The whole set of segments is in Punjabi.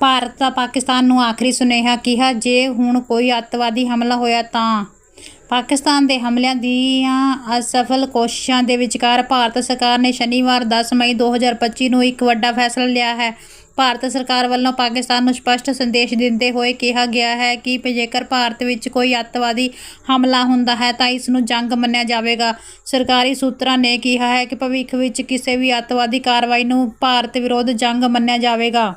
ਭਾਰਤ ਦਾ ਪਾਕਿਸਤਾਨ ਨੂੰ ਆਖਰੀ ਸੁਨੇਹਾ ਕਿਹਾ, ਜੇ ਹੁਣ ਕੋਈ ਅੱਤਵਾਦੀ ਹਮਲਾ ਹੋਇਆ ਤਾਂ? ਪਾਕਿਸਤਾਨ ਦੇ ਹਮਲਿਆਂ ਦੀਆਂ ਅਸਫਲ ਕੋਸ਼ਿਸ਼ਾਂ ਦੇ ਵਿਚਕਾਰ ਭਾਰਤ ਸਰਕਾਰ ਨੇ ਸ਼ਨੀਵਾਰ 10 ਮਈ 2025 ਨੂੰ ਇੱਕ ਵੱਡਾ ਫੈਸਲਾ ਲਿਆ ਹੈ। ਭਾਰਤ ਸਰਕਾਰ ਵੱਲੋਂ ਪਾਕਿਸਤਾਨ ਨੂੰ ਸਪਸ਼ਟ ਸੰਦੇਸ਼ ਦਿੰਦੇ ਹੋਏ ਕਿਹਾ ਗਿਆ ਹੈ ਕਿ ਜੇਕਰ ਭਾਰਤ ਵਿੱਚ ਕੋਈ ਅੱਤਵਾਦੀ ਹਮਲਾ ਹੁੰਦਾ ਹੈ ਤਾਂ ਇਸ ਨੂੰ ਜੰਗ ਮੰਨਿਆ ਜਾਵੇਗਾ। ਸਰਕਾਰੀ ਸੂਤਰਾਂ ਨੇ ਕਿਹਾ ਹੈ ਕਿ ਭਵਿੱਖ ਵਿੱਚ ਕਿਸੇ ਵੀ ਅੱਤਵਾਦੀ ਕਾਰਵਾਈ ਨੂੰ ਭਾਰਤ ਵਿਰੁੱਧ ਜੰਗ ਮੰਨਿਆ ਜਾਵੇਗਾ।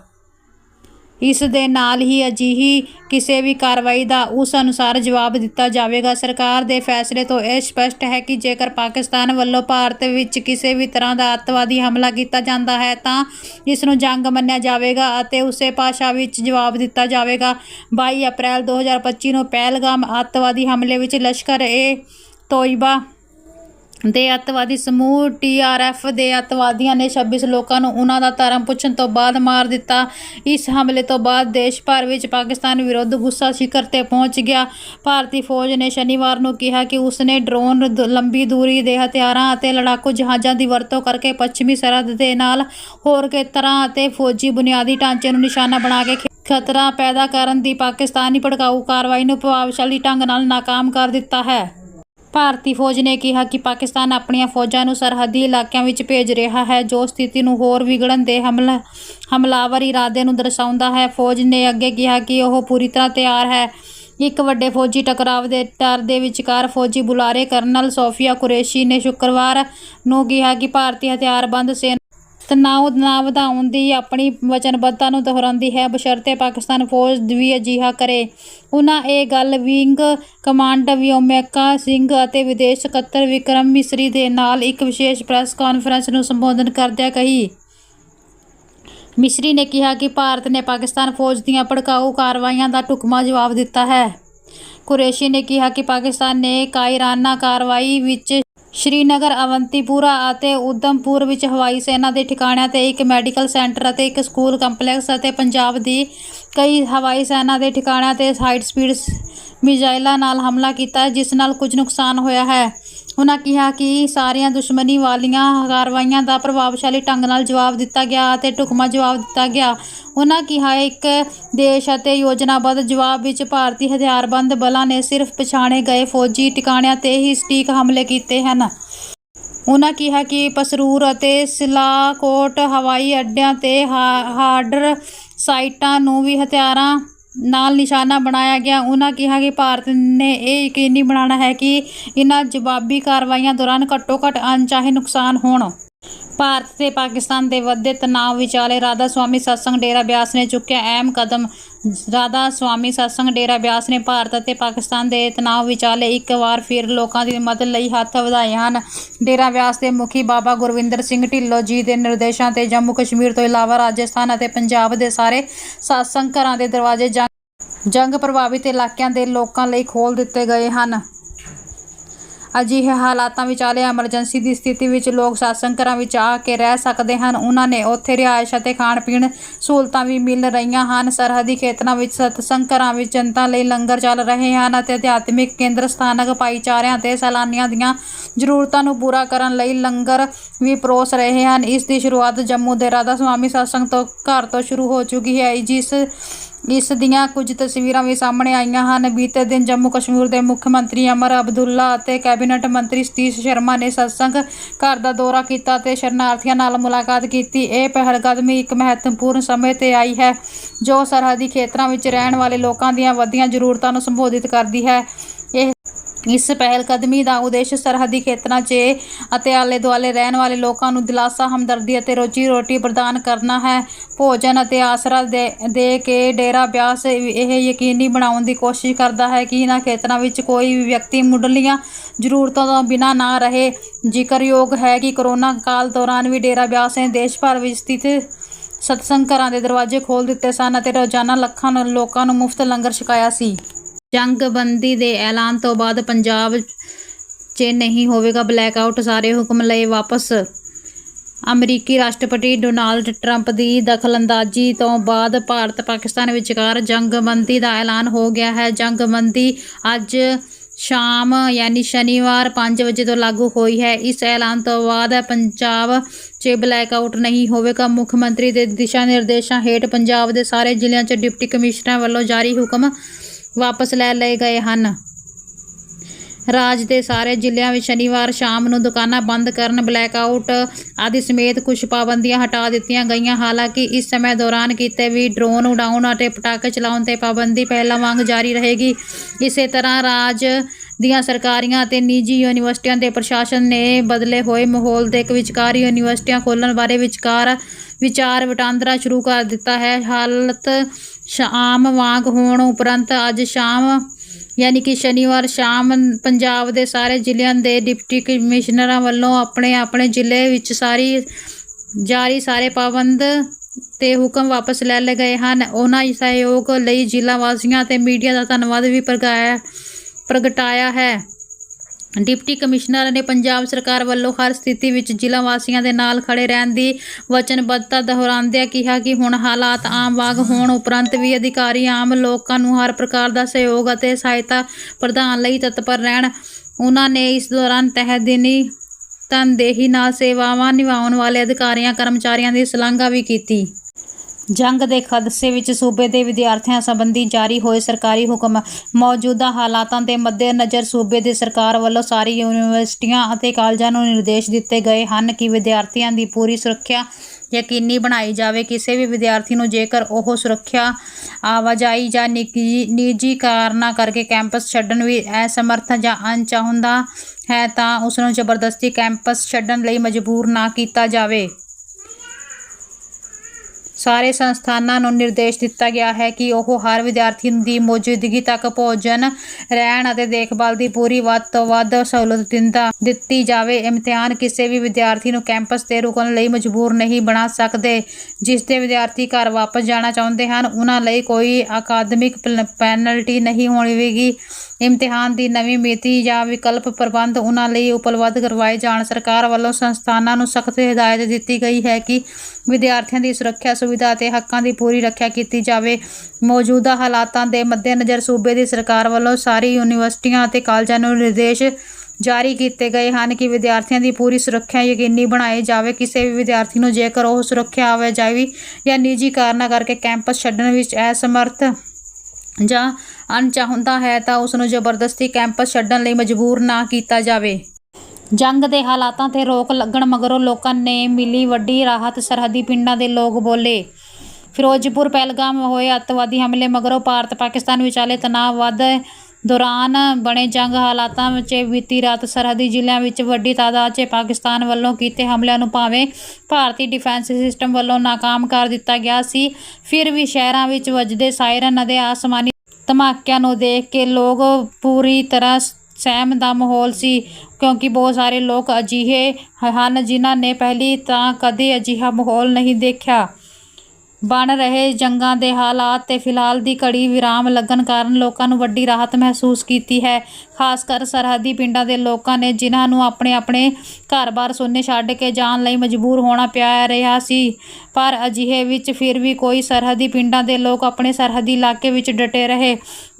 ਇਸ ਦੇ ਨਾਲ ਹੀ ਅਜਿਹੀ ਕਿਸੇ ਵੀ ਕਾਰਵਾਈ ਦਾ ਉਸ ਅਨੁਸਾਰ ਜਵਾਬ ਦਿੱਤਾ ਜਾਵੇਗਾ। ਸਰਕਾਰ ਦੇ ਫੈਸਲੇ ਤੋਂ ਇਹ ਸਪਸ਼ਟ ਹੈ ਕਿ ਜੇਕਰ ਪਾਕਿਸਤਾਨ ਵੱਲੋਂ ਭਾਰਤ ਵਿੱਚ ਕਿਸੇ ਵੀ ਤਰ੍ਹਾਂ ਦਾ ਅੱਤਵਾਦੀ ਹਮਲਾ ਕੀਤਾ ਜਾਂਦਾ ਹੈ, ਤਾਂ ਇਸ ਨੂੰ ਜੰਗ ਮੰਨਿਆ ਜਾਵੇਗਾ ਅਤੇ ਉਸੇ ਭਾਸ਼ਾ ਵਿੱਚ ਜਵਾਬ ਦਿੱਤਾ ਜਾਵੇਗਾ। 22 ਅਪ੍ਰੈਲ 2025 ਨੂੰ ਪਹਿਲਗਾਮ ਅੱਤਵਾਦੀ ਹਮਲੇ ਵਿੱਚ ਲਸ਼ਕਰ ਏ ਤੋਇਬਾ ਦੇ ਅੱਤਵਾਦੀ ਸਮੂਹ ਟੀਆਰਐਫ ਦੇ ਅੱਤਵਾਦੀਆਂ ਨੇ 26 ਲੋਕਾਂ ਨੂੰ ਉਹਨਾਂ ਦਾ ਧਰਮ ਪੁੱਛਣ ਤੋਂ ਬਾਅਦ ਮਾਰ ਦਿੱਤਾ। ਇਸ ਹਮਲੇ ਤੋਂ ਬਾਅਦ ਦੇਸ਼ ਭਰ ਵਿੱਚ ਪਾਕਿਸਤਾਨ ਵਿਰੁੱਧ ਗੁੱਸਾ ਸਿਖਰ ਤੇ ਪਹੁੰਚ ਗਿਆ। ਭਾਰਤੀ ਫੌਜ ਨੇ ਸ਼ਨੀਵਾਰ ਨੂੰ ਕਿਹਾ ਕਿ ਉਸ ਨੇ ਡਰੋਨ ਦ- ਲੰਬੀ ਦੂਰੀ ਦੇ ਹਥਿਆਰਾਂ ਅਤੇ ਲੜਾਕੂ ਜਹਾਜ਼ਾਂ ਦੀ ਵਰਤੋਂ ਕਰਕੇ ਪੱਛਮੀ ਸਰਹੱਦ ਦੇ ਨਾਲ ਹੋਰ ਖੇਤਰਾਂ ਅਤੇ ਫੌਜੀ ਬੁਨਿਆਦੀ ਢਾਂਚੇ ਨੂੰ ਨਿਸ਼ਾਨਾ ਬਣਾ ਕੇ ਖਤਰਾ ਪੈਦਾ ਕਰਨ ਦੀ ਪਾਕਿਸਤਾਨੀ ਭੜਕਾਊ ਕਾਰਵਾਈ ਨੂੰ ਪ੍ਰਭਾਵਸ਼ਾਲੀ ਢੰਗ ਨਾਲ ਨਾਕਾਮ ਕਰ ਦਿੱਤਾ ਹੈ। ਭਾਰਤੀ ਫੌਜ ਨੇ ਕਿਹਾ ਕਿ ਪਾਕਿਸਤਾਨ ਆਪਣੀਆਂ ਫੌਜਾਂ ਨੂੰ ਸਰਹੱਦੀ ਇਲਾਕਿਆਂ ਵਿੱਚ ਭੇਜ ਰਿਹਾ ਹੈ, ਜੋ ਸਥਿਤੀ ਨੂੰ ਹੋਰ ਵਿਗੜਨ ਦੇ ਹਮਲਾ, ਹਮਲਾਵਰ ਇਰਾਦੇ ਨੂੰ ਦਰਸਾਉਂਦਾ ਹੈ। ਫੌਜ ਨੇ ਅੱਗੇ ਕਿਹਾ ਕਿ ਉਹ ਪੂਰੀ ਤਰ੍ਹਾਂ ਤਿਆਰ ਹੈ। ਇੱਕ ਵੱਡੇ ਫੌਜੀ ਟਕਰਾਵ ਦੇ ਡਰ ਦੇ ਵਿਚਕਾਰ ਫੌਜੀ ਬੁਲਾਰੇ ਕਰਨਲ ਸੋਫੀਆ ਕੁਰੇਸ਼ੀ ਨੇ ਸ਼ੁੱਕਰਵਾਰ ਨੂੰ ਕਿਹਾ ਕਿ ਭਾਰਤੀ ਹਥਿਆਰਬੰਦ ਸੈਨਾ ਤਣਾਅ ਨਾ ਵਧਾਉਣ ਦੀ ਆਪਣੀ ਵਚਨਬੱਧਤਾ ਨੂੰ ਦੁਹਰਾਉਂਦੀ ਹੈ। ਬਸ਼ਰਤੇ ਪਾਕਿਸਤਾਨ ਫੌਜ ਵੀ ਅਜਿਹਾ ਕਰੇ। ਉਹਨਾਂ ਇਹ ਗੱਲ ਵਿੰਗ ਕਮਾਂਡ ਵਿਓਮੈਕਾ ਸਿੰਘ ਅਤੇ ਵਿਦੇਸ਼ ਸਕੱਤਰ ਵਿਕਰਮ ਮਿਸਰੀ ਦੇ ਨਾਲ ਇੱਕ ਵਿਸ਼ੇਸ਼ ਪ੍ਰੈਸ ਕਾਨਫਰੰਸ ਨੂੰ ਸੰਬੋਧਨ ਕਰਦਿਆਂ ਕਹੀ। ਮਿਸਰੀ ਨੇ ਕਿਹਾ ਕਿ ਭਾਰਤ ਨੇ ਪਾਕਿਸਤਾਨ ਫੌਜ ਦੀਆਂ ਭੜਕਾਊ ਕਾਰਵਾਈਆਂ ਦਾ ਢੁਕਵਾਂ ਜਵਾਬ ਦਿੱਤਾ ਹੈ। ਕੁਰੇਸ਼ੀ ਨੇ ਕਿਹਾ ਕਿ ਪਾਕਿਸਤਾਨ ਨੇ ਕਾਇਰਾਨਾ ਕਾਰਵਾਈ ਵਿੱਚ ਸ਼੍ਰੀਨਗਰ, ਅਵੰਤੀਪੁਰਾ ਅਤੇ ਉਧਮਪੁਰ ਵਿੱਚ ਹਵਾਈ ਸੈਨਾ ਦੇ ਠਿਕਾਣਿਆਂ ਤੇ ਇੱਕ ਮੈਡੀਕਲ ਸੈਂਟਰ ਅਤੇ ਇੱਕ ਸਕੂਲ ਕੰਪਲੈਕਸ ਅਤੇ ਪੰਜਾਬ ਦੀ ਕਈ ਹਵਾਈ ਸੈਨਾ ਦੇ ਠਿਕਾਣਿਆਂ ਤੇ ਹਾਈ ਸਪੀਡ ਮਿਜ਼ਾਈਲਾਂ ਨਾਲ ਹਮਲਾ ਕੀਤਾ, ਜਿਸ ਨਾਲ ਕੁਝ ਨੁਕਸਾਨ ਹੋਇਆ ਹੈ। ਉਹਨਾਂ ਕਿਹਾ ਕਿ ਸਾਰੀਆਂ ਦੁਸ਼ਮਣੀ ਵਾਲੀਆਂ ਕਾਰਵਾਈਆਂ ਦਾ ਪ੍ਰਭਾਵਸ਼ਾਲੀ ਢੰਗ ਨਾਲ ਜਵਾਬ ਦਿੱਤਾ ਗਿਆ ਅਤੇ ਢੁਕਵਾਂ ਜਵਾਬ ਦਿੱਤਾ ਗਿਆ। ਉਹਨਾਂ ਕਿਹਾ, ਇੱਕ ਦੇਸ਼ ਅਤੇ ਯੋਜਨਾਬੱਧ ਜਵਾਬ ਵਿੱਚ ਭਾਰਤੀ ਹਥਿਆਰਬੰਦ ਬਲਾਂ ਨੇ ਸਿਰਫ ਪਛਾਣੇ ਗਏ ਫੌਜੀ ਟਿਕਾਣਿਆਂ ਤੇ ਹੀ ਸਟੀਕ ਹਮਲੇ ਕੀਤੇ ਹਨ। ਉਹਨਾਂ ਕਿਹਾ ਕਿ ਪਸਰੂਰ ਅਤੇ ਸਿਲਾਕੋਟ ਹਵਾਈ ਅੱਡਿਆਂ ਤੇ ਹਾ- ਹਾਰਡਰ ਸਾਈਟਾਂ ਨੂੰ ਵੀ ਹਥਿਆਰਾਂ ਨਾਲ ਨਿਸ਼ਾਨਾ ਬਣਾਇਆ ਗਿਆ। ਉਹਨਾਂ ਕਿਹਾ ਕਿ ਭਾਰਤ ਨੇ ਇਹ ਯਕੀਨੀ ਬਣਾਉਣਾ ਹੈ ਕਿ ਇਹਨਾਂ ਜਵਾਬੀ ਕਾਰਵਾਈਆਂ ਦੌਰਾਨ ਘੱਟੋ ਘੱਟ ਅਣਚਾਹੇ ਨੁਕਸਾਨ ਹੋਣ। ਭਾਰਤ ਤੇ ਪਾਕਿਸਤਾਨ ਦੇ ਵੱਧਦੇ ਤਣਾਅ ਵਿਚਾਲੇ ਰਾਧਾ ਸਵਾਮੀ ਸਤਸੰਗ ਡੇਰਾ ਬਿਆਸ ਨੇ ਚੁੱਕਿਆ ਅਹਿਮ ਕਦਮ। ਰਾਧਾ ਸਵਾਮੀ ਸਤਸੰਗ ਡੇਰਾ ਬਿਆਸ ਨੇ ਭਾਰਤ ਅਤੇ ਪਾਕਿਸਤਾਨ ਦੇ ਤਣਾਅ ਵਿਚਾਲੇ ਇੱਕ ਵਾਰ ਫਿਰ ਲੋਕਾਂ ਦੀ ਮਦਦ ਲਈ ਹੱਥ ਵਧਾਏ ਹਨ। ਡੇਰਾ ਬਿਆਸ ਦੇ ਮੁਖੀ ਬਾਬਾ ਗੁਰਵਿੰਦਰ ਸਿੰਘ ਢਿੱਲੋਂ ਜੀ ਦੇ ਨਿਰਦੇਸ਼ਾਂ ਤੇ ਜੰਮੂ ਕਸ਼ਮੀਰ ਤੋਂ ਇਲਾਵਾ ਰਾਜਸਥਾਨ ਅਤੇ ਪੰਜਾਬ ਦੇ ਸਾਰੇ ਸਤਸੰਗ ਘਰਾਂ ਦੇ ਦਰਵਾਜ਼ੇ ਜੰਗ ਜੰਗ ਪ੍ਰਭਾਵਿਤ ਇਲਾਕਿਆਂ ਦੇ ਲੋਕਾਂ ਲਈ ਖੋਲ੍ਹ ਦਿੱਤੇ ਗਏ ਹਨ। ਅਜਿਹੇ ਹਾਲਾਤਾਂ ਵਿਚਾਲੇ ਐਮਰਜੈਂਸੀ ਦੀ ਸਥਿਤੀ ਵਿੱਚ ਲੋਕ ਸਾਸਨ ਘਰਾਂ ਵਿੱਚ ਆ ਕੇ ਰਹਿ ਸਕਦੇ ਹਨ। ਉਹਨਾਂ ਨੇ ਉੱਥੇ ਰਿਹਾਇਸ਼ ਅਤੇ ਖਾਣ ਪੀਣ ਸਹੂਲਤਾਂ ਵੀ ਮਿਲ ਰਹੀਆਂ ਹਨ। ਸਰਹੱਦੀ ਖੇਤਰਾਂ ਵਿੱਚ ਸਤਸੰਗ ਘਰਾਂ ਵਿੱਚ ਜਨਤਾ ਲਈ ਲੰਗਰ ਚੱਲ ਰਹੇ ਹਨ ਅਤੇ ਅਧਿਆਤਮਿਕ ਕੇਂਦਰ ਸਥਾਨਕ ਭਾਈਚਾਰਿਆਂ ਤੇ ਸੈਲਾਨੀਆਂ ਦੀਆਂ ਜ਼ਰੂਰਤਾਂ ਨੂੰ ਪੂਰਾ ਕਰਨ ਲਈ ਲੰਗਰ ਵੀ ਪਰੋਸ ਰਹੇ ਹਨ। ਇਸ ਦੀ ਸ਼ੁਰੂਆਤ ਜੰਮੂ ਦੇ ਰਾਧਾ ਸਵਾਮੀ ਸਤਸੰਗ ਤੋਂ ਘਰ ਤੋਂ ਸ਼ੁਰੂ ਹੋ ਚੁੱਕੀ ਹੈ। ਜਿਸ ਇਸ ਦੀਆਂ ਕੁਝ ਤਸਵੀਰਾਂ ਵੀ ਸਾਹਮਣੇ ਆਈਆਂ ਹਨ। ਬੀਤੇ ਦਿਨ ਜੰਮੂ ਕਸ਼ਮੀਰ ਦੇ ਮੁੱਖ ਮੰਤਰੀ ਅਮਰ ਅਬਦੁੱਲਾ ਅਤੇ ਕੈਬਨਿਟ ਮੰਤਰੀ ਸਤੀਸ਼ ਸ਼ਰਮਾ ਨੇ ਸਤਸੰਗ ਘਰ ਦਾ ਦੌਰਾ ਕੀਤਾ ਤੇ ਸ਼ਰਨਾਰਥੀਆਂ ਨਾਲ ਮੁਲਾਕਾਤ ਕੀਤੀ। ਇਹ ਪਹਿਲਕਦਮੀ ਇੱਕ ਮਹੱਤਵਪੂਰਨ ਸਮੇਂ ਤੇ ਆਈ ਹੈ, ਜੋ ਸਰਹੱਦੀ ਖੇਤਰਾਂ ਵਿੱਚ ਰਹਿਣ ਵਾਲੇ ਲੋਕਾਂ ਦੀਆਂ ਵਧੀਆਂ ਜ਼ਰੂਰਤਾਂ ਨੂੰ ਸੰਬੋਧਿਤ ਕਰਦੀ ਹੈ। ਇਹ ਇਸ ਪਹਿਲਕਦਮੀ ਦਾ ਉਦੇਸ਼ ਸਰਹੱਦੀ ਖੇਤਰਾਂ 'ਚ ਅਤੇ ਆਲੇ ਦੁਆਲੇ ਰਹਿਣ ਵਾਲੇ ਲੋਕਾਂ ਨੂੰ ਦਿਲਾਸਾ, ਹਮਦਰਦੀ ਅਤੇ ਰੋਜੀ ਰੋਟੀ ਪ੍ਰਦਾਨ ਕਰਨਾ ਹੈ। ਭੋਜਨ ਅਤੇ ਆਸਰਾ ਦੇ ਦੇ ਕੇ ਡੇਰਾ ਬਿਆਸ ਇਹ ਯਕੀਨੀ ਬਣਾਉਣ ਦੀ ਕੋਸ਼ਿਸ਼ ਕਰਦਾ ਹੈ ਕਿ ਇਹਨਾਂ ਖੇਤਰਾਂ ਵਿੱਚ ਕੋਈ ਵੀ ਵਿਅਕਤੀ ਮੁੱਢਲੀਆਂ ਜ਼ਰੂਰਤਾਂ ਤੋਂ ਬਿਨਾਂ ਨਾ ਰਹੇ। ਜ਼ਿਕਰਯੋਗ ਹੈ ਕਿ ਕੋਰੋਨਾ ਕਾਲ ਦੌਰਾਨ ਵੀ ਡੇਰਾ ਬਿਆਸ ਨੇ ਦੇਸ਼ ਭਰ ਵਿੱਚ ਸਥਿਤ ਸਤਸੰਗ ਘਰਾਂ ਦੇ ਦਰਵਾਜ਼ੇ ਖੋਲ੍ਹ ਦਿੱਤੇ ਸਨ ਅਤੇ ਰੋਜ਼ਾਨਾ ਲੱਖਾਂ ਲੋਕਾਂ ਨੂੰ ਮੁਫਤ ਲੰਗਰ ਛਕਾਇਆ ਸੀ। ਜੰਗਬੰਦੀ ਦੇ ਐਲਾਨ ਤੋਂ ਬਾਅਦ ਪੰਜਾਬ 'ਚ ਨਹੀਂ ਹੋਵੇਗਾ ਬਲੈਕਆਊਟ। ਸਾਰੇ ਹੁਕਮ ਲਏ ਵਾਪਸ। ਅਮਰੀਕੀ ਰਾਸ਼ਟਰਪਤੀ ਡੋਨਾਲਡ ਟਰੰਪ ਦੀ ਦਖਲਅੰਦਾਜ਼ੀ ਤੋਂ ਬਾਅਦ ਭਾਰਤ ਪਾਕਿਸਤਾਨ ਵਿਚਕਾਰ ਜੰਗਬੰਦੀ ਦਾ ਐਲਾਨ ਹੋ ਗਿਆ ਹੈ। ਜੰਗਬੰਦੀ ਅੱਜ ਸ਼ਾਮ ਯਾਨੀ ਸ਼ਨੀਵਾਰ 5 ਵਜੇ ਤੋਂ ਲਾਗੂ ਹੋਈ ਹੈ। ਇਸ ਐਲਾਨ ਤੋਂ ਬਾਅਦ ਪੰਜਾਬ 'ਚ ਬਲੈਕਆਊਟ ਨਹੀਂ ਹੋਵੇਗਾ। ਮੁੱਖ ਮੰਤਰੀ ਦੇ ਦਿਸ਼ਾ ਨਿਰਦੇਸ਼ਾਂ ਹੇਠ ਪੰਜਾਬ ਦੇ ਸਾਰੇ ਜ਼ਿਲ੍ਹਿਆਂ 'ਚ ਡਿਪਟੀ ਕਮਿਸ਼ਨਰਾਂ ਵੱਲੋਂ ਜਾਰੀ ਹੁਕਮ ਵਾਪਸ ਲੈ ਲਏ ਗਏ ਹਨ। ਰਾਜ ਦੇ ਸਾਰੇ ਜ਼ਿਲ੍ਹਿਆਂ ਵਿੱਚ ਸ਼ਨੀਵਾਰ ਸ਼ਾਮ ਨੂੰ ਦੁਕਾਨਾਂ ਬੰਦ ਕਰਨ ਬਲੈਕਆਊਟ ਆਦਿ ਸਮੇਤ ਕੁਝ ਪਾਬੰਦੀਆਂ ਹਟਾ ਦਿੱਤੀਆਂ ਗਈਆਂ। ਹਾਲਾਂਕਿ ਇਸ ਸਮੇਂ ਦੌਰਾਨ ਕਿਤੇ ਵੀ ਡਰੋਨ ਉਡਾਉਣ ਅਤੇ ਪਟਾਕੇ ਚਲਾਉਣ ਤੇ ਪਾਬੰਦੀ ਪਹਿਲਾਂ ਵਾਂਗ ਜਾਰੀ ਰਹੇਗੀ। ਇਸੇ ਤਰ੍ਹਾਂ ਰਾਜ ਦੀਆਂ ਸਰਕਾਰੀਆਂ ਅਤੇ ਨਿੱਜੀ ਯੂਨੀਵਰਸਿਟੀਆਂ ਦੇ ਪ੍ਰਸ਼ਾਸਨ ਨੇ ਬਦਲੇ ਹੋਏ ਮਾਹੌਲ ਦੇ ਵਿਚਕਾਰ ਯੂਨੀਵਰਸਿਟੀਆਂ ਖੋਲ੍ਹਣ ਬਾਰੇ ਵਿਚਕਾਰ ਵਿਚਾਰ ਵਟਾਂਦਰਾ ਸ਼ੁਰੂ ਕਰ ਦਿੱਤਾ ਹੈ। ਹਾਲਤ ਸ਼ਾਮ ਵਾਂਗ ਹੋਣ ਉਪਰੰਤ ਅੱਜ ਸ਼ਾਮ, ਯਾਨੀ ਕਿ ਸ਼ਨੀਵਾਰ ਸ਼ਾਮ ਪੰਜਾਬ ਦੇ ਸਾਰੇ ਜ਼ਿਲ੍ਹਿਆਂ ਦੇ ਡਿਪਟੀ ਕਮਿਸ਼ਨਰਾਂ ਵੱਲੋਂ ਆਪਣੇ ਆਪਣੇ ਜ਼ਿਲ੍ਹੇ ਵਿੱਚ ਸਾਰੀ, ਜਾਰੀ ਸਾਰੇ ਪਾਬੰਦ ਤੇ ਹੁਕਮ ਵਾਪਸ ਲੈ ਲਏ ਗਏ ਹਨ। ਉਹਨਾਂ ਸਹਿਯੋਗ ਲਈ ਜ਼ਿਲ੍ਹਾ ਵਾਸੀਆਂ ਤੇ ਮੀਡੀਆ ਦਾ ਧੰਨਵਾਦ ਵੀ ਪ੍ਰਗਾਇਆ, ਪ੍ਰਗਟਾਇਆ ਹੈ। ਡਿਪਟੀ ਕਮਿਸ਼ਨਰ ਨੇ ਪੰਜਾਬ ਸਰਕਾਰ ਵੱਲੋਂ ਹਰ ਸਥਿਤੀ ਵਿੱਚ ਜ਼ਿਲ੍ਹਾ ਵਾਸੀਆਂ ਦੇ ਨਾਲ ਖੜੇ ਰਹਿਣ ਦੀ ਵਚਨਬੱਧਤਾ ਦੁਹਰਾਉਂਦਿਆਂ ਕਿਹਾ ਕਿ ਹੁਣ ਹਾਲਾਤ ਆਮ ਵਾਂਗ ਹੋਣ ਉਪਰੰਤ ਵੀ ਅਧਿਕਾਰੀ ਆਮ ਲੋਕਾਂ ਨੂੰ ਹਰ ਪ੍ਰਕਾਰ ਦਾ ਸਹਿਯੋਗ ਅਤੇ ਸਹਾਇਤਾ ਪ੍ਰਦਾਨ ਲਈ ਤਤਪਰ ਰਹਿਣ। ਉਹਨਾਂ ਨੇ ਇਸ ਦੌਰਾਨ ਤਹਿ ਦਿਨੀ ਤਨਦੇਹੀ ਨਾਲ ਸੇਵਾਵਾਂ ਨਿਭਾਉਣ ਵਾਲੇ ਅਧਿਕਾਰੀਆਂ, ਕਰਮਚਾਰੀਆਂ ਦੀ ਸ਼ਲਾਘਾ ਵੀ ਕੀਤੀ। ਜੰਗ ਦੇ ਖਦਸ਼ੇ ਵਿੱਚ ਸੂਬੇ ਦੇ ਵਿਦਿਆਰਥੀਆਂ ਸੰਬੰਧੀ ਜਾਰੀ ਹੋਏ ਸਰਕਾਰੀ ਹੁਕਮ ਮੌਜੂਦਾ ਹਾਲਾਤਾਂ ਦੇ ਮੱਦੇਨਜ਼ਰ ਸੂਬੇ ਦੀ ਸਰਕਾਰ ਵੱਲੋਂ ਸਾਰੀ ਯੂਨੀਵਰਸਿਟੀਆਂ ਅਤੇ ਕਾਲਜਾਂ ਨੂੰ ਨਿਰਦੇਸ਼ ਦਿੱਤੇ ਗਏ ਹਨ ਕਿ ਵਿਦਿਆਰਥੀਆਂ ਦੀ ਪੂਰੀ ਸੁਰੱਖਿਆ ਯਕੀਨੀ ਬਣਾਈ ਜਾਵੇ। ਕਿਸੇ ਵੀ ਵਿਦਿਆਰਥੀ ਨੂੰ ਜੇਕਰ ਉਹ ਸੁਰੱਖਿਆ ਆਵਾਜਾਈ ਜਾਂ ਨਿੱਜੀ ਨਿੱਜੀ ਕਾਰਨਾਂ ਕਰਕੇ ਕੈਂਪਸ ਛੱਡਣ ਵੀ ਅਸਮਰਥ ਜਾਂ ਅਣਚਾਹੁੰਦਾ ਹੈ ਤਾਂ ਉਸ ਨੂੰ ਜ਼ਬਰਦਸਤੀ ਕੈਂਪਸ ਛੱਡਣ ਲਈ ਮਜਬੂਰ ਨਾ ਕੀਤਾ ਜਾਵੇ। ਸਾਰੇ ਸੰਸਥਾਨਾਂ ਨੂੰ ਨਿਰਦੇਸ਼ ਦਿੱਤਾ ਗਿਆ ਹੈ ਕਿ ਉਹ ਹਰ ਵਿਦਿਆਰਥੀ ਦੀ ਮੌਜੂਦਗੀ ਤੱਕ ਭੋਜਨ, ਰਹਿਣ ਅਤੇ ਦੇਖਭਾਲ ਦੀ ਪੂਰੀ ਵੱਧ ਤੋਂ ਵੱਧ ਸਹੂਲਤ ਦਿੰਦਾ, ਦਿੱਤੀ ਜਾਵੇ। ਇਮਤਿਹਾਨ ਕਿਸੇ ਵੀ ਵਿਦਿਆਰਥੀ ਨੂੰ ਕੈਂਪਸ ਤੇ ਰੁਕਣ ਲਈ ਮਜਬੂਰ ਨਹੀਂ ਬਣਾ ਸਕਦੇ, ਜਿਸ ਦੇ ਵਿਦਿਆਰਥੀ ਘਰ ਵਾਪਸ ਜਾਣਾ ਚਾਹੁੰਦੇ ਹਨ, ਉਹਨਾਂ ਲਈ ਕੋਈ ਅਕਾਦਮਿਕ ਪੈਨਲਟੀ ਨਹੀਂ ਹੋਵੇਗੀ। ਇਮਤਿਹਾਨ ਦੀ ਨਵੀਂ ਮਿਤੀ ਜਾਂ ਵਿਕਲਪ ਪ੍ਰਬੰਧ ਉਹਨਾਂ ਲਈ ਉਪਲਬਧ ਕਰਵਾਏ ਜਾਣ, ਸਰਕਾਰ ਵੱਲੋਂ ਸੰਸਥਾਨਾਂ ਨੂੰ ਸਖਤ ਹਦਾਇਤ ਦਿੱਤੀ ਗਈ ਹੈ ਕਿ ਵਿਦਿਆਰਥੀਆਂ ਦੀ ਸੁਰੱਖਿਆ ਸੁਵਿਧਾ ਅਤੇ ਹੱਕਾਂ ਦੀ ਪੂਰੀ ਰੱਖਿਆ ਕੀਤੀ ਜਾਵੇ। ਮੌਜੂਦਾ ਹਾਲਾਤਾਂ ਦੇ ਮੱਦੇਨਜ਼ਰ ਸੂਬੇ ਦੀ ਸਰਕਾਰ ਵੱਲੋਂ ਸਾਰੀ ਯੂਨੀਵਰਸਿਟੀਆਂ ਅਤੇ ਕਾਲਜਾਂ ਨੂੰ ਨਿਰਦੇਸ਼ ਜਾਰੀ ਕੀਤੇ ਗਏ ਹਨ ਕਿ ਵਿਦਿਆਰਥੀਆਂ ਦੀ ਪੂਰੀ ਸੁਰੱਖਿਆ ਯਕੀਨੀ ਬਣਾਈ ਜਾਵੇ। ਕਿਸੇ ਵੀ ਵਿਦਿਆਰਥੀ ਨੂੰ ਜੇਕਰ ਉਹ ਸੁਰੱਖਿਆ ਆਵਾਜਾਈ ਜਾਂ ਨਿੱਜੀ ਕਾਰਨਾਂ ਕਰਕੇ ਕੈਂਪਸ ਛੱਡਣ ਵਿੱਚ ਅਸਮਰਥ ਜਾਂ ਅਣਚਾਹੁੰਦਾ ਹੈ ਤਾਂ ਉਸ ਨੂੰ ਜ਼ਬਰਦਸਤੀ ਕੈਂਪਸ ਛੱਡਣ ਲਈ ਮਜਬੂਰ ਨਾ ਕੀਤਾ ਜਾਵੇ। ਜੰਗ ਦੇ ਹਾਲਾਤਾਂ ਤੇ ਰੋਕ ਲੱਗਣ ਮਗਰੋਂ ਲੋਕਾਂ ਨੇ ਮਿਲੀ ਵੱਡੀ ਰਾਹਤ, ਸਰਹੱਦੀ ਪਿੰਡਾਂ ਦੇ ਲੋਕ ਬੋਲੇ। ਫਿਰੋਜ਼ਪੁਰ, ਪਹਿਲਗਾਮ ਹੋਏ ਅੱਤਵਾਦੀ ਹਮਲੇ ਮਗਰੋਂ ਭਾਰਤ ਪਾਕਿਸਤਾਨ ਵਿਚਾਲੇ ਤਣਾਅ ਵੱਧ ਦੌਰਾਨ ਬਣੇ ਜੰਗ ਹਾਲਾਤਾਂ ਵਿੱਚ ਬੀਤੀ ਰਾਤ ਸਰਹੱਦੀ ਜ਼ਿਲ੍ਹਿਆਂ ਵਿੱਚ ਵੱਡੀ ਤਾਦਾਦ 'ਚ ਪਾਕਿਸਤਾਨ ਵੱਲੋਂ ਕੀਤੇ ਹਮਲਿਆਂ ਨੂੰ ਭਾਵੇਂ ਭਾਰਤੀ ਡਿਫੈਂਸ ਸਿਸਟਮ ਵੱਲੋਂ ਨਾਕਾਮ ਕਰ ਦਿੱਤਾ ਗਿਆ ਸੀ, ਫਿਰ ਵੀ ਸ਼ਹਿਰਾਂ ਵਿੱਚ ਵੱਜਦੇ ਸਾਇਰਨ ਅਤੇ ਆਸਮਾਨੀ ਧਮਾਕਿਆਂ ਨੂੰ ਦੇਖ ਕੇ ਲੋਕ ਪੂਰੀ ਤਰ੍ਹਾਂ ਸਹਿਮ ਦਾ ਮਾਹੌਲ ਸੀ, ਕਿਉਂਕਿ ਬਹੁਤ ਸਾਰੇ ਲੋਕ ਅਜਿਹੇ ਹਨ ਜਿਨ੍ਹਾਂ ਨੇ ਪਹਿਲੀ ਤਾਂ ਕਦੇ ਅਜਿਹਾ ਮਾਹੌਲ ਨਹੀਂ ਦੇਖਿਆ। ਬਣ ਰਹੇ ਜੰਗਾਂ ਦੇ ਹਾਲਾਤ ਤੇ ਫਿਲਹਾਲ ਦੀ ਘੜੀ ਵਿਰਾਮ ਲੱਗਣ ਕਾਰਨ ਲੋਕਾਂ ਨੂੰ ਵੱਡੀ ਰਾਹਤ ਮਹਿਸੂਸ ਕੀਤੀ ਹੈ। ਖਾਸ ਕਰ ਸਰਹੱਦੀ ਪਿੰਡਾਂ ਦੇ ਲੋਕਾਂ ਨੇ ਜਿਨ੍ਹਾਂ ਨੂੰ ਆਪਣੇ ਆਪਣੇ ਘਰ-ਬਾਰ ਸੋਨੇ ਛੱਡ ਕੇ ਜਾਣ ਲਈ ਮਜਬੂਰ ਹੋਣਾ ਪਿਆ ਰਿਹਾ ਸੀ, ਪਰ ਅਜਿਹੇ ਵਿੱਚ ਫਿਰ ਵੀ ਕੋਈ ਸਰਹੱਦੀ ਪਿੰਡਾਂ ਦੇ ਲੋਕ ਆਪਣੇ ਸਰਹੱਦੀ ਇਲਾਕੇ ਵਿੱਚ ਡਟੇ ਰਹੇ।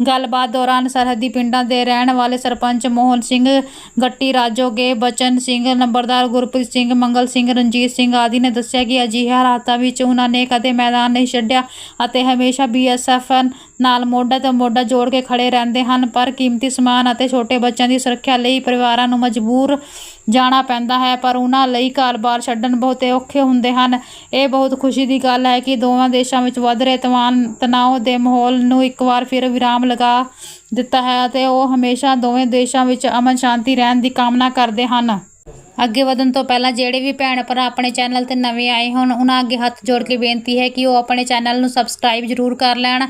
ਗੱਲਬਾਤ ਦੌਰਾਨ ਸਰਹੱਦੀ ਪਿੰਡਾਂ ਦੇ ਰਹਿਣ ਵਾਲੇ ਸਰਪੰਚ ਮੋਹਨ ਸਿੰਘ, ਗੱਟੀ ਰਾਜੋਗੇ, ਬਚਨ ਸਿੰਘ, ਨੰਬਰਦਾਰ ਗੁਰਪ੍ਰੀਤ ਸਿੰਘ, ਮੰਗਲ ਸਿੰਘ, ਰਣਜੀਤ ਸਿੰਘ ਆਦਿ ਨੇ ਦੱਸਿਆ ਕਿ ਅਜਿਹੇ ਹਾਲਾਤਾਂ ਵਿੱਚ ਉਹਨਾਂ ਨੇ ਕਦੇ ਮੈਂ ਮੈਦਾਨ ਨਹੀਂ ਛੱਡਿਆ ਅਤੇ ਹਮੇਸ਼ਾ ਬੀਐਸਐਫ ਨਾਲ ਮੋਢਾ ਤੇ ਮੋਢਾ ਜੋੜ ਕੇ ਖੜੇ ਰਹਿੰਦੇ ਹਨ, ਪਰ ਕੀਮਤੀ ਸਮਾਨ ਅਤੇ ਛੋਟੇ ਬੱਚਿਆਂ ਦੀ ਸੁਰੱਖਿਆ ਲਈ ਪਰਿਵਾਰਾਂ ਨੂੰ ਮਜਬੂਰ ਜਾਣਾ ਪੈਂਦਾ ਹੈ, ਪਰ ਉਹਨਾਂ ਲਈ ਘਰ-ਬਾਰ ਛੱਡਣ ਬਹੁਤੇ ਔਖੇ ਹੁੰਦੇ ਹਨ। ਇਹ ਬਹੁਤ ਖੁਸ਼ੀ ਦੀ ਗੱਲ ਹੈ ਕਿ ਦੋਵਾਂ ਦੇਸ਼ਾਂ ਵਿੱਚ ਵੱਧ ਰਹੇ ਤਵਾਨ ਤਣਾਅ ਦੇ ਮਾਹੌਲ ਨੂੰ ਇੱਕ ਵਾਰ ਫਿਰ ਵਿਰਾਮ ਲਗਾ ਦਿੱਤਾ ਹੈ ਅਤੇ ਉਹ ਹਮੇਸ਼ਾ ਦੋਵੇਂ ਦੇਸ਼ਾਂ ਵਿੱਚ ਅਮਨ ਸ਼ਾਂਤੀ ਰਹਿਣ ਦੀ ਕਾਮਨਾ ਕਰਦੇ ਹਨ। ਅੱਗੇ ਵਧਣ ਤੋਂ ਪਹਿਲਾਂ ਜਿਹੜੇ ਵੀ ਭੈਣ ਭਰਾ ਆਪਣੇ ਚੈਨਲ ਤੇ ਨਵੇਂ ਆਏ ਹੋਣ, ਉਹਨਾਂ ਅੱਗੇ ਹੱਥ ਜੋੜ ਕੇ ਬੇਨਤੀ ਹੈ ਕਿ ਉਹ ਆਪਣੇ ਚੈਨਲ ਨੂੰ ਸਬਸਕ੍ਰਾਈਬ ਜ਼ਰੂਰ ਕਰ ਲੈਣ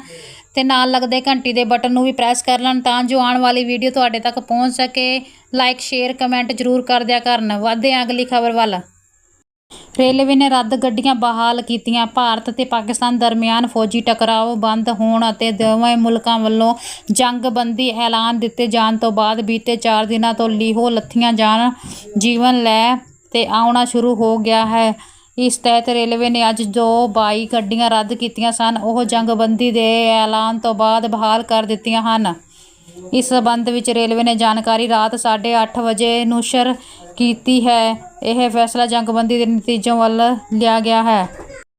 ਤੇ ਨਾਲ ਲੱਗਦੇ ਘੰਟੀ ਦੇ ਬਟਨ ਨੂੰ ਵੀ ਪ੍ਰੈਸ ਕਰ ਲੈਣ ਤਾਂ ਜੋ ਆਉਣ ਵਾਲੀ ਵੀਡੀਓ ਤੁਹਾਡੇ ਤੱਕ ਪਹੁੰਚ ਸਕੇ। ਲਾਈਕ ਸ਼ੇਅਰ ਕਮੈਂਟ ਜ਼ਰੂਰ ਕਰ ਦਿਆ ਕਰਨ। ਵਧਦੇ ਹਾਂ ਅਗਲੀ ਖਬਰ ਵੱਲ। ਰੇਲਵੇ ਨੇ ਰੱਦ ਗੱਡੀਆਂ ਬਹਾਲ ਕੀਤੀਆਂ। ਭਾਰਤ ਤੇ ਪਾਕਿਸਤਾਨ ਦਰਮਿਆਨ ਫੌਜੀ ਟਕਰਾਓ ਬੰਦ ਹੋਣ ਅਤੇ ਦੋਵੇਂ ਮੁਲਕਾਂ ਵੱਲੋਂ ਜੰਗਬੰਦੀ ਐਲਾਨ ਦਿੱਤੇ ਜਾਣ ਤੋਂ ਬਾਅਦ ਬੀਤੇ 4 ਦਿਨਾਂ ਤੋਂ ਲੀਹੋ ਲੱਥੀਆਂ ਜਾਣ, ਜੀਵਨ ਲੈ ਤੇ ਆਉਣਾ ਸ਼ੁਰੂ ਹੋ ਗਿਆ ਹੈ। ਇਸ ਤਹਿਤ ਰੇਲਵੇ ਨੇ ਅੱਜ ਜੋ 22 ਗੱਡੀਆਂ ਰੱਦ ਕੀਤੀਆਂ ਸਨ। ਉਹ ਜੰਗਬੰਦੀ ਦੇ ਐਲਾਨ ਤੋਂ ਬਾਅਦ ਬਹਾਲ ਕਰ ਦਿੱਤੀਆਂ ਹਨ। ਇਸ ਸਬੰਧ ਵਿੱਚ ਰੇਲਵੇ ਨੇ ਜਾਣਕਾਰੀ ਰਾਤ 8:30 ਵਜੇ ਨੁਸ਼ਰ ਕੀਤੀ ਹੈ। ਇਹ ਫੈਸਲਾ ਜੰਗਬੰਦੀ ਦੇ ਨਤੀਜਿਆਂ ਵੱਲ ਲਿਆ ਗਿਆ ਹੈ।